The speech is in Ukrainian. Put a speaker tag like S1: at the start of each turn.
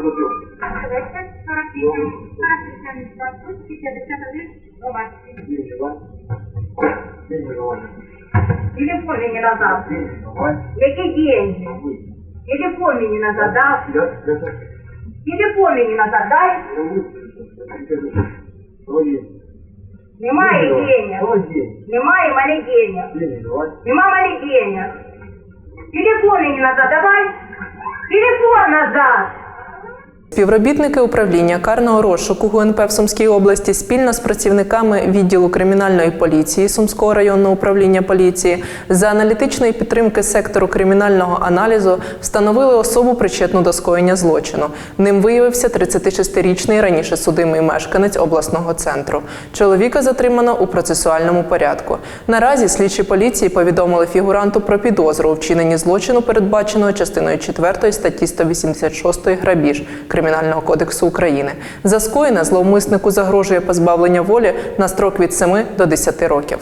S1: Може бути.
S2: 48, 48, 51,
S1: Деньги, давай. Деньги, давай.
S2: Телефон мені назад.
S1: Деньги, давай.
S2: Які деньги?
S1: Вы.
S2: Телефон мені назад дав.
S1: Я, я, я,
S2: Телефон мені назад дай.
S1: я выпущу. Давай деньги.
S2: Немає
S1: Деньги давай.
S2: денег.
S1: Давай деньги.
S2: Немає в мене денег.
S1: Деньги, давай.
S2: Нема в мене денег. Телефон мені назад давай. Телефон назад.
S3: Співробітники управління карного розшуку ГУНП в Сумській області спільно з працівниками відділу кримінальної поліції Сумського районного управління поліції за аналітичної підтримки сектору кримінального аналізу встановили особу причетну до скоєння злочину. Ним виявився 36-річний раніше судимий мешканець обласного центру. Чоловіка затримано у процесуальному порядку. Наразі слідчі поліції повідомили фігуранту про підозру у вчиненні злочину, передбаченого частиною 4 статті 186 грабіж Кримінального кодексу України. За скоєне зловмиснику загрожує позбавлення волі на строк від 7 до 10 років.